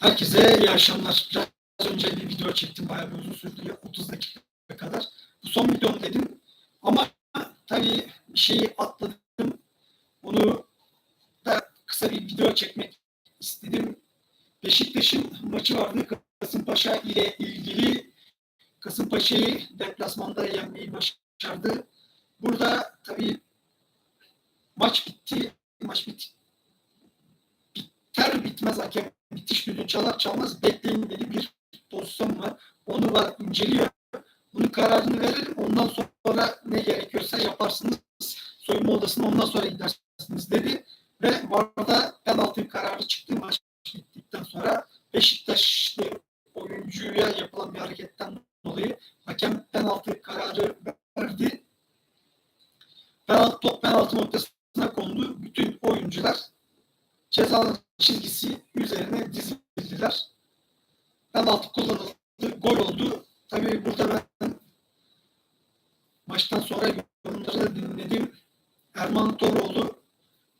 Herkese iyi akşamlar. Biraz önce bir video çektim. Bayağı bir uzun sürdü. 30 dakika kadar. Bu son videom dedim. Ama tabii bir şeyi atladım. Bunu da kısa bir video çekmek istedim. Beşiktaş'ın maçı vardı. Kasımpaşa ile ilgili Kasımpaşa'yı deplasmanda yenmeyi başardı. Burada tabii maç bitti. Maç bitti. Biter bitmez hakem bitiş düdüğü çalar çalmaz bekleyin dedi bir pozisyon var. Onu var inceliyor. Bunun kararını verir. Ondan sonra ne gerekiyorsa yaparsınız. Soyunma odasına ondan sonra gidersiniz dedi. Ve varda penaltı kararı çıktı maç bittikten sonra Beşiktaşlı oyuncuya yapılan bir hareketten dolayı hakem penaltı kararı verdi. Penaltı, top penaltı noktasına kondu. Bütün oyuncular ceza çizgisi üzerine dizildiler. Penaltı kullanıldı, gol oldu. Tabii burada ben maçtan sonra yorumları dinledim. Erman Toroğlu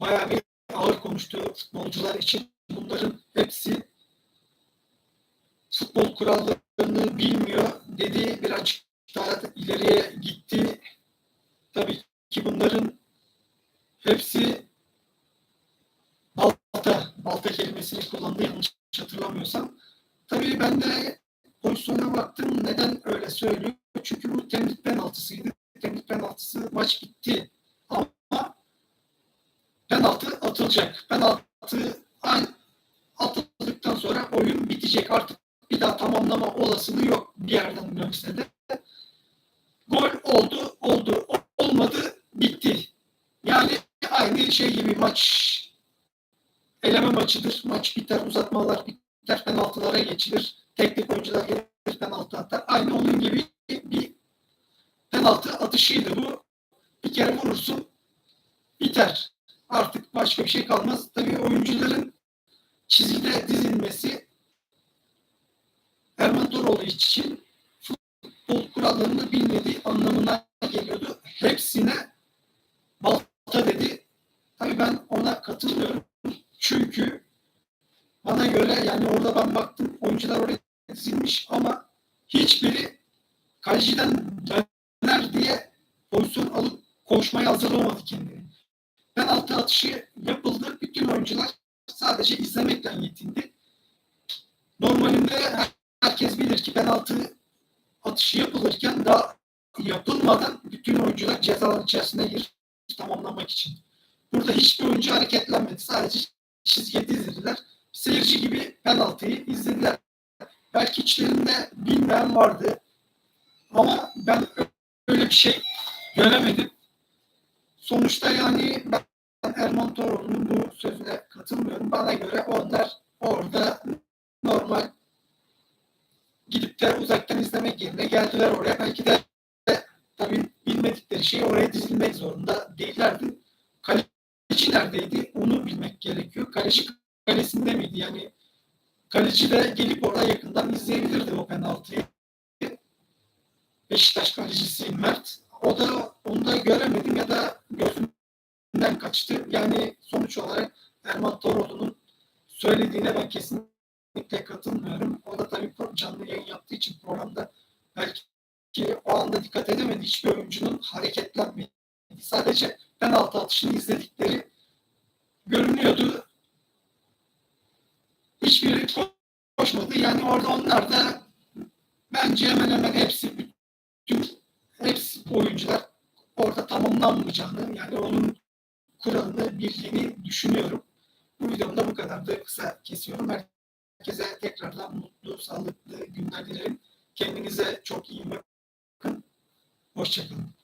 bayağı bir ağır konuştu futbolcular için. Bunların hepsi futbol kurallarını bilmiyor dedi. Birazcık daha ileriye gitti. Tabii ki bunların hepsi balta, balta kelimesini kullandı yanlış hatırlamıyorsam. Tabii ben de pozisyona baktım. Neden öyle söylüyor? Çünkü bu temlik penaltısıydı. Temlik penaltısı maç bitti. Ama penaltı atılacak. Penaltı atıldıktan sonra oyun bitecek. Artık bir daha tamamlama olasılığı yok bir yerden dönse de. Gol oldu, oldu, olmadı, bitti. Yani aynı şey gibi maç eleme maçıdır. Maç biter, uzatmalar biter, penaltılara geçilir. Teknik oyuncular gelir, penaltı atar. Aynı onun gibi bir penaltı atışıydı bu. Bir kere vurursun, biter. Artık başka bir şey kalmaz. Tabii oyuncuların çizgide dizilmesi Erman Toroğlu için futbol kurallarını bilmediği anlamına geliyordu. Hepsine balta dedi. Tabii ben ona katılmıyorum. Çünkü bana göre yani orada ben baktım oyuncular oraya dizilmiş ama hiçbiri kaleciden döner diye pozisyon alıp koşmaya hazırlamadı kendini. Penaltı atışı yapıldı. Bütün oyuncular sadece izlemekle yetindi. Normalinde herkes bilir ki penaltı atışı yapılırken daha yapılmadan bütün oyuncular cezalar içerisine girir tamamlamak için. Burada hiçbir oyuncu hareketlenmedi. Sadece çizgiye dizildiler. Seyirci gibi penaltıyı izlediler. Belki içlerinde bilmeyen vardı. Ama ben öyle bir şey göremedim. Sonuçta yani ben Erman Toroğlu'nun bu sözüne katılmıyorum. Bana göre onlar orada normal gidip de uzaktan izlemek yerine geldiler oraya. Belki de tabii bilmedikleri şeyi oraya dizilmek zorunda değillerdi. Kaleci neredeydi? Onu bilmek gerekiyor. Kaleci kalesinde miydi? Yani kaleci de gelip orada yakından izleyebilirdi o penaltıyı. Beşiktaş kalecisi Mert. O da onu da göremedim ya da gözümden kaçtı. Yani sonuç olarak Erman Toroğlu'nun söylediğine ben kesinlikle katılmıyorum. O da tabii canlı yayın yaptığı için programda belki o anda dikkat edemedi. Hiçbir oyuncunun hareketlenmedi. Sadece penaltı atışını izledikleri görünüyordu. Hiçbiri koşmadı. Yani orada onlar da bence hemen hemen hepsi bütün hepsi oyuncular orada tamamlanmayacağını yani onun kuralını bildiğini düşünüyorum. Bu videomda bu kadar da kısa kesiyorum. Herkese tekrardan mutlu, sağlıklı günler dilerim. Kendinize çok iyi bakın. Hoşçakalın.